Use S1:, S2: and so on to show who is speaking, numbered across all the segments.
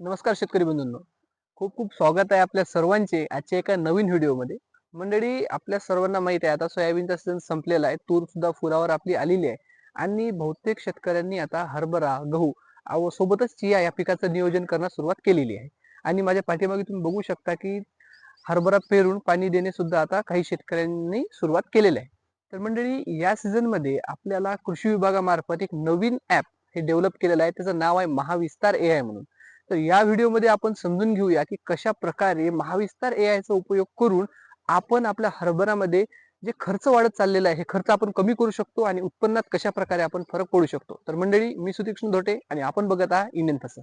S1: नमस्कार शेतकरी बंधूंनो. खूप खूप स्वागत आहे आपल्या सर्वांचे आजच्या एका नवीन व्हिडिओमध्ये मंडळी आपल्या सर्वांना माहीत आहे आता सोयाबीनचा सीझन संपलेला आहे. तूर सुद्धा फुलावर आपली आलेली आहे. आणि बहुतेक शेतकऱ्यांनी आता हरभरा गहू आव- सोबतच चिया या पिकाचं नियोजन करण्यास सुरुवात केलेली आहे. आणि माझ्या पाठीमागे तुम्ही बघू शकता की हरभरा पेरून पाणी देणे सुद्धा आता काही शेतकऱ्यांनी सुरुवात केलेली आहे. तर मंडळी या सीझनमध्ये आपल्याला कृषी विभागामार्फत एक नवीन ॲप हे डेव्हलप केलेलं आहे. त्याचं नाव आहे महाविस्तार ए आय म्हणून. तर या व्हिडिओमध्ये आपण समजून घेऊया की कशा प्रकारे महाविस्तार ए चा उपयोग करून आपण आपल्या हरभरामध्ये जे खर्च वाढत चाललेला आहे हे खर्च आपण कमी करू शकतो आणि उत्पन्नात कशा प्रकारे आपण फरक पडू शकतो. तर मंडळी मी सुतीक्ष्ण धोटे आणि आपण बघत आहात इंडियन फसल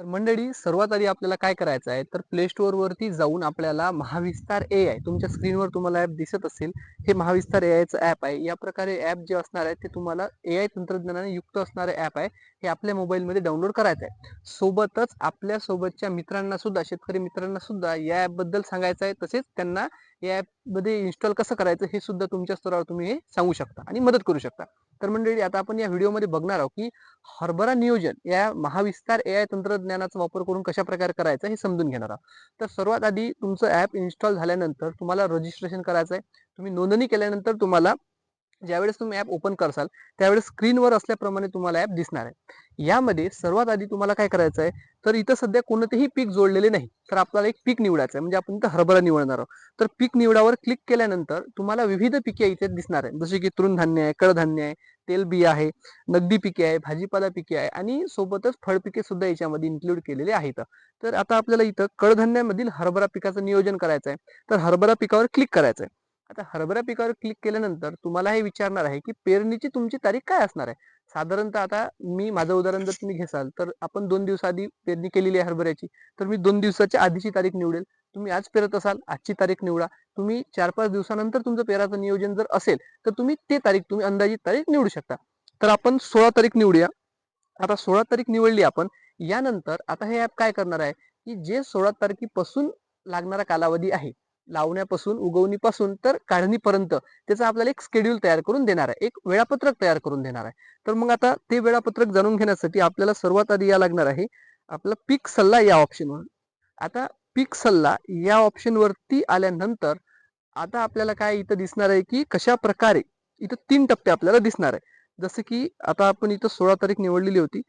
S1: तर मंडळी सर्वात आधी आपल्याला काय करायचं आहे? तर प्ले स्टोअर वरती जाऊन आपल्याला महाविस्तार ए आय तुमच्या स्क्रीनवर तुम्हाला ऍप दिसत असेल. हे महाविस्तार ए आयचं ऍप आहे. या प्रकारे ऍप जे असणार आहे ते तुम्हाला ए आय तंत्रज्ञानाने युक्त असणारे ऍप आहे. हे आपल्या मोबाईलमध्ये डाउनलोड करायचं आहे. सोबतच आपल्या सोबतच्या मित्रांना सुद्धा शेतकरी मित्रांना सुद्धा या ऍपबद्दल सांगायचं आहे. तसेच त्यांना या ऍपमध्ये इन्स्टॉल कसं करायचं हे सुद्धा तुमच्या स्तरावर तुम्ही हे सांगू शकता आणि मदत करू शकता. तर मंडळी आता आपण या व्हिडिओमध्ये बघणार आहोत की हरभरा नियोजन या महाविस्तार ए आय तंत्रज्ञानाचा वापर करून कशा प्रकारे करायचा हे समजून घेणार आहोत. तर सर्वात आधी तुमचं ॲप इन्स्टॉल झाल्यानंतर तुम्हाला रजिस्ट्रेशन करायचं आहे तुम्ही नोंदणी केल्यानंतर तुम्हाला ज्यावेळेस तुम्ही ॲप ओपन करसाल त्यावेळेस स्क्रीनवर असल्याप्रमाणे तुम्हाला ॲप दिसणार आहे. यामध्ये सर्वात आधी तुम्हाला काय करायचं आहे तर इथं सध्या कोणतेही पीक जोडलेले नाही तर आपल्याला एक पीक निवडायचं आहे. म्हणजे आपण इथं हरभरा निवडणार आहोत. तर पीक निवडावर क्लिक केल्यानंतर तुम्हाला विविध पिके इथे दिसणार आहे जसे की तृणधान्य आहे कडधान्य आहे तेलबी आहे नगदी पिके आहे भाजीपाला पिके आहे आणि सोबतच फळपिके सुद्धा याच्यामध्ये इन्क्लूड केलेले आहेत. तर आता आपल्याला इथं कडधान्यामधील हरभरा पिकाचं नियोजन करायचं आहे. तर हरभरा पिकावर क्लिक करायचं आहे. आता हरभरा पिकावर क्लिक केल्यानंतर तुम्हाला हे विचारणार आहे की पेरणीची तुमची तारीख काय असणार आहे? साधारणतः आता मी माझं उदाहरण जर तुम्ही घेसाल तर आपण दोन दिवसाआधी पेरणी केलेली आहे हरभऱ्याची तर मी दोन दिवसाच्या आधीची तारीख निवडेल. तुम्ही आज पेरत असाल आजची तारीख निवडा. तुम्ही चार पाच दिवसानंतर तुमचं पेराचं नियोजन जर असेल तर तुम्ही ते तारीख तुम्ही अंदाजित तारीख निवडू शकता. तर आपण सोळा तारीख निवडूया. आता सोळा तारीख निवडली आपण यानंतर आता हे ऍप काय करणार आहे की जे सोळा तारखेपासून लागणारा कालावधी आहे लावण्यापासून उगवणीपासून तर काढणीपर्यंत त्याचा आपल्याला एक स्केड्यूल तयार करून देणार आहे. एक वेळापत्रक तयार करून देणार आहे. तर मग आता ते वेळापत्रक जाणून घेण्यासाठी आपल्याला सर्वात आधी या लागणार आहे आपला पीक सल्ला या ऑप्शनवर आता पीक सल्ला या ऑप्शनवरती आल्यानंतर आता आपल्याला काय इथं दिसणार आहे की कशा प्रकारे इथं तीन टप्पे आपल्याला दिसणार आहे. जसं की आता आपण इथं सोळा तारीख निवडलेली होती.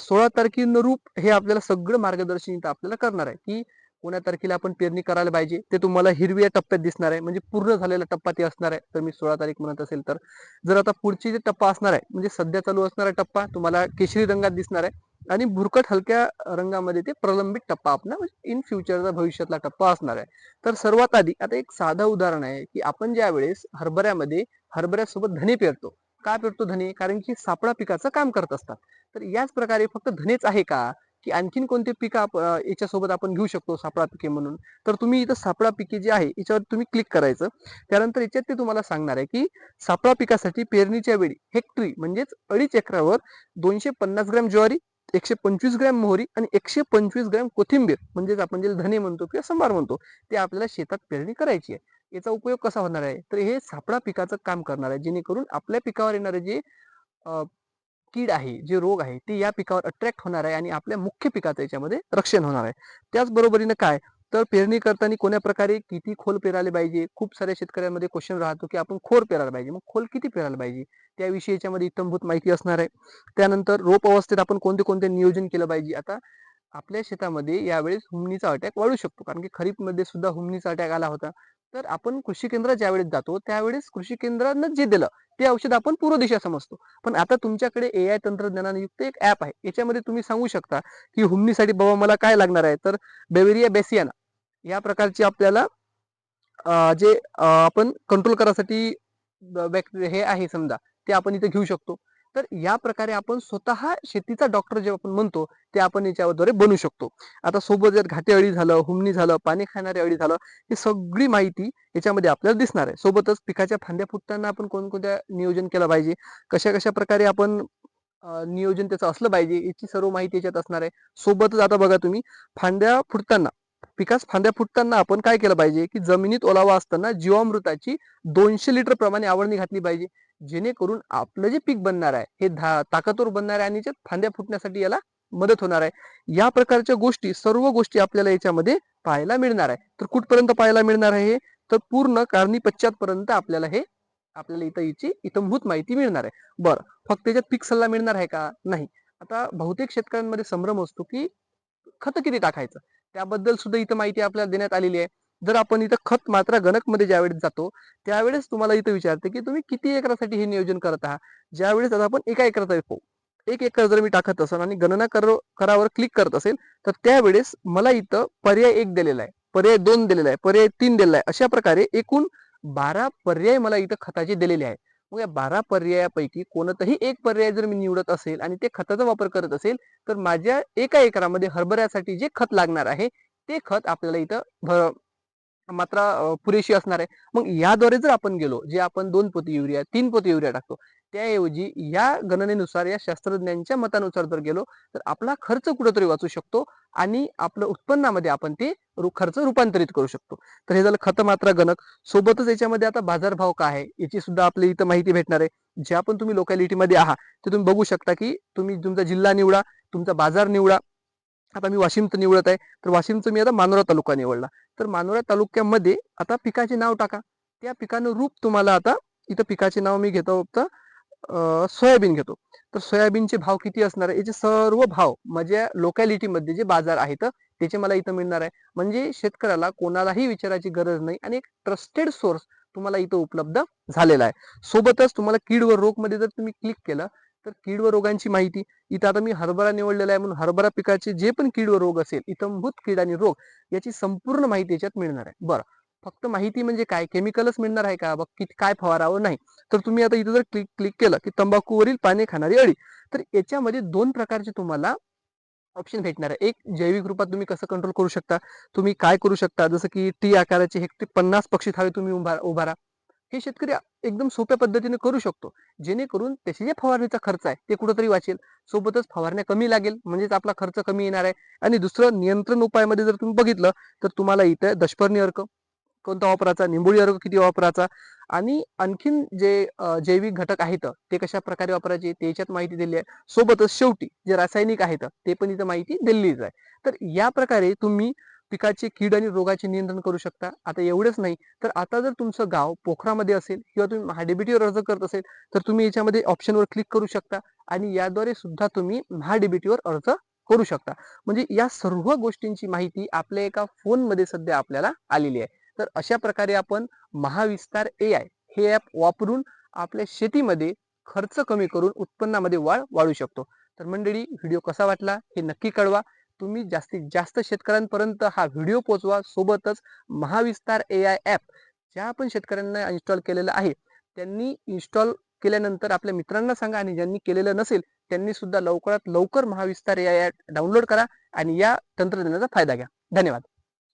S1: सोळा तारखेनुरूप हे आपल्याला सगळं मार्गदर्शन इथं आपल्याला करणार आहे की कोण्या तारखेला आपण पेरणी करायला पाहिजे ते तुम्हाला हिरव्या टप्प्यात दिसणार आहे. म्हणजे पूर्ण झालेला टप्पा ते असणार आहे. तर मी सोळा तारीख म्हणत असेल तर. जर आता पुढची जे टप्पा असणार आहे म्हणजे सध्या चालू असणारा टप्पा तुम्हाला केशरी रंगात दिसणार आहे. आणि भुरकट हलक्या रंगामध्ये ते प्रलंबित टप्पा आपण इन फ्युचरचा भविष्यातला टप्पा असणार आहे. तर सर्वात आधी आता एक साधं उदाहरण आहे की आपण ज्या वेळेस हरभऱ्यामध्ये हरभऱ्यासोबत धने पेरतो. का पेरतो धने? कारण की सापळा पिकाचं काम करत असतात. तर याच प्रकारे फक्त धनेच आहे का? की आणखीन कोणते पिकं आप- याच्यासोबत आपण घेऊ शकतो सापळा पिके म्हणून. तर तुम्ही इथं सापळा पिके जे आहे याच्यावर तुम्ही क्लिक करायचं. त्यानंतर याच्यात ते तुम्हाला सांगणार आहे की सापळा पिकासाठी पेरणीच्या वेळी हेक्टरी म्हणजेच अडीच एकरावर दोनशे पन्नास ग्रॅम ज्वारी एकशे पंचवीस ग्रॅम मोहरी आणि एकशे पंचवीस ग्रॅम कोथिंबीर म्हणजेच आपण जे धने म्हणतो किंवा संभार म्हणतो ते आपल्याला शेतात पेरणी करायची आहे. याचा उपयोग कसा होणार आहे? तर हे सापळा पिकाचं काम करणार आहे. जेणेकरून आपल्या पिकावर येणारे जे कीड आहे जे रोग आहे ते या पिकावर अट्रॅक्ट होणार आहे आणि आपल्या मुख्य पिकाचं याच्यामध्ये रक्षण होणार आहे. त्याचबरोबरीनं काय? तर पेरणी करताना कोण्या प्रकारे किती खोल पेरायला पाहिजे? खूप साऱ्या शेतकऱ्यांमध्ये क्वेश्चन राहतो की आपण खोल पेरायला पाहिजे. मग खोल किती पेरायला पाहिजे? त्याविषयी याच्यामध्ये इतंभूत माहिती असणार आहे. त्यानंतर रोप अवस्थेत आपण कोणते कोणते नियोजन केलं पाहिजे? आता आपल्या शेतामध्ये यावेळेस हुमणीचा अटॅक वाढू शकतो. कारण की खरीपमध्ये सुद्धा हुमणीचा अटॅक आला होता. तर आपण कृषी केंद्रात ज्यावेळेस जातो त्यावेळेस कृषी केंद्रानं जे दिलं ते औषध आपण पूर्व दिशा समजतो. पण आता तुमच्याकडे ए आय तंत्रज्ञानाने युक्त एक ऍप आहे. याच्यामध्ये तुम्ही सांगू शकता की हुमणीसाठी बाबा मला काय लागणार आहे? तर बेवेरिया बेसियाना या प्रकारची आपल्याला जे आपण कंट्रोल करायसाठी हे आहे समजा ते आपण इथे घेऊ शकतो. तर या प्रकारे आपण स्वतः शेतीचा डॉक्टर जे आपण म्हणतो ते आपण याच्याद्वारे बनू शकतो. आता सोबत जर घाटे अळी झालं हुमणी झालं पाणी खाणारे अळी झालं ही सगळी माहिती याच्यामध्ये आपल्याला दिसणार आहे. सोबतच पिकाच्या फांद्या फुटताना आपण कोणकोणत्या नियोजन केलं पाहिजे? कशा कशा प्रकारे आपण नियोजन त्याचं असलं पाहिजे? याची सर्व माहिती याच्यात असणार आहे. सोबतच आता बघा तुम्ही फांद्या फुटताना पिकास फांद्या फुटताना आपण काय केलं पाहिजे? की जमिनीत ओलावा असताना जीवामृताची दोनशे लिटर प्रमाणे आवडणी घातली पाहिजे. जेणेकरून आपलं जे पीक बनणार आहे हे धा- ताकदवर बनणार आहे आणि याच्यात फांद्या फुटण्यासाठी याला मदत होणार आहे. या प्रकारच्या गोष्टी सर्व गोष्टी आपल्याला याच्यामध्ये पाहायला मिळणार आहे. तर कुठपर्यंत पाहायला मिळणार आहे हे? तर पूर्ण कारणी पश्चात पर्यंत आपल्याला हे आपल्याला इथं याची इतंभूत माहिती मिळणार आहे. बरं फक्त त्याच्यात पीक सल्ला मिळणार आहे का? नाही. आता बहुतेक शेतकऱ्यांमध्ये संभ्रम असतो की खत किती टाकायचं? त्याबद्दल सुद्धा इथं माहिती आपल्याला देण्यात आलेली आहे. जर आपण इथं खत मात्रा गणकमध्ये ज्यावेळेस जातो त्यावेळेस तुम्हाला इथं विचारते की तुम्ही किती एकरासाठी हे नियोजन करत आहात? ज्यावेळेस आता आपण एका एकराचा येतो हो. एक एकर जर मी टाकत असेल आणि गणना कर करावर क्लिक करत असेल तर त्यावेळेस मला इथं पर्याय एक दिलेला आहे. पर्याय दोन दिलेला आहे. पर्याय तीन दिलेला आहे. अशा प्रकारे एकूण बारा पर्याय मला इथं खताचे दिलेले आहे मग या बारा पर्यायापैकी कोणताही एक पर्याय जर मी निवडत असेल आणि ते खताचा वापर करत असेल तर माझ्या एका एकरामध्ये हरभऱ्यासाठी जे खत लागणार आहे ते खत आपल्याला इथं मात्रा पुरेशी असणार आहे. मग याद्वारे जर आपण गेलो जे आपण दोन पोती युरिया तीन पोती युरिया टाकतो त्याऐवजी या गणनेनुसार या शास्त्रज्ञांच्या मतानुसार जर गेलो तर आपला खर्च कुठेतरी वाचू शकतो आणि आपलं उत्पन्नामध्ये आपण ते रु- खर्च रूपांतरित करू शकतो. तर हे झालं खतमात्रा गणक. सोबतच याच्यामध्ये आता बाजारभाव काय आहे याची सुद्धा आपल्या इथं माहिती भेटणार आहे. ज्या पण तुम्ही लोकॅलिटीमध्ये आहात ते तुम्ही बघू शकता की तुम्ही तुमचा जिल्हा निवडा तुमचा बाजार निवडा आता मी वाशिमचं निवडत आहे. तर वाशिमचं मी आता मानोरा तालुका निवडला. तर मानोरा तालुक्यामध्ये आता पिकाचे नाव टाका. त्या पिकानं रूप तुम्हाला आता इथं पिकाचे नाव मी घेतो फक्त सोयाबीन घेतो. तर सोयाबीनचे भाव किती असणार आहे? याचे सर्व भाव माझ्या लोकॅलिटीमध्ये जे बाजार आहेत त्याचे मला इथं मिळणार आहे. म्हणजे शेतकऱ्याला कोणालाही विचारायची गरज नाही आणि एक ट्रस्टेड सोर्स तुम्हाला इथं उपलब्ध झालेला आहे. सोबतच तुम्हाला कीड व रोगमध्ये जर तुम्ही क्लिक केलं तर कीड व रोगांची माहिती. इथं आता मी हरभरा निवडलेला आहे म्हणून हरभरा पिकाचे जे पण कीड व रोग असेल इतंभूत कीड आणि रोग याची संपूर्ण माहिती याच्यात मिळणार आहे. बरं. फक्त माहिती म्हणजे काय? केमिकलच मिळणार आहे का? बघ किती काय फवारावं नाही. तर तुम्ही आता इथं जर क्लिक क्लिक केलं की तंबाखूवरील पाने खाणारी अळी. तर याच्यामध्ये दोन प्रकारचे तुम्हाला ऑप्शन भेटणार आहे. एक जैविक रूपात तुम्ही कसं कंट्रोल करू शकता? तुम्ही काय करू शकता? जसं की टी आकाराचे हे ते पन्नास पक्षी खावे तुम्ही उभारा उभारा. हे शेतकरी एकदम सोप्या पद्धतीने करू शकतो. जेणेकरून त्याचे जे फवारणीचा खर्च आहे ते कुठंतरी वाचेल. सोबतच फवारण्या कमी लागेल म्हणजेच आपला खर्च कमी येणार आहे. आणि दुसरं नियंत्रण उपायामध्ये जर तुम्ही बघितलं तर तुम्हाला इथं दशपर्णी अर्क कोणता वापरायचा? निंबोळी अर्क किती वापरायचा? आणि आणखीन जे जैविक घटक आहेत ते कशा प्रकारे वापरायचे ते याच्यात माहिती दिली आहे. सोबतच शेवटी जे रासायनिक आहेत ते पण इथं माहिती दिलेलीच आहे. तर या प्रकारे तुम्ही पिकाचे कीड आणि रोगाचे नियंत्रण करू शकता. आता एवढंच नाही तर आता जर तुमचं गाव पोखरामध्ये असेल किंवा तुम्ही महाडीबीटीवर अर्ज करत असेल तर तुम्ही याच्यामध्ये ऑप्शनवर क्लिक करू शकता आणि याद्वारे सुद्धा तुम्ही महाडीबीटीवर अर्ज करू शकता. म्हणजे या सर्व गोष्टींची माहिती आपल्या एका फोनमध्ये सध्या आपल्याला आलेली आहे. तर अशा प्रकारे आपण महाविस्तार ए आय हे ॲप वापरून आपल्या शेतीमध्ये खर्च कमी करून उत्पन्नामध्ये वाढ वाढू शकतो. तर मंडळी व्हिडिओ कसा वाटला हे नक्की कळवा. तुम्ही जास्तीत जास्त शेतकऱ्यांपर्यंत हा व्हिडिओ पोहोचवा. सोबतच महाविस्तार ए आय ॲप ज्या पण शेतकऱ्यांना इन्स्टॉल केलेलं आहे त्यांनी इन्स्टॉल केल्यानंतर आपल्या मित्रांना सांगा आणि ज्यांनी केलेलं नसेल त्यांनी सुद्धा लवकरात लवकर Mahavistar A I app download करा आणि या तंत्रज्ञानाचा फायदा घ्या. धन्यवाद.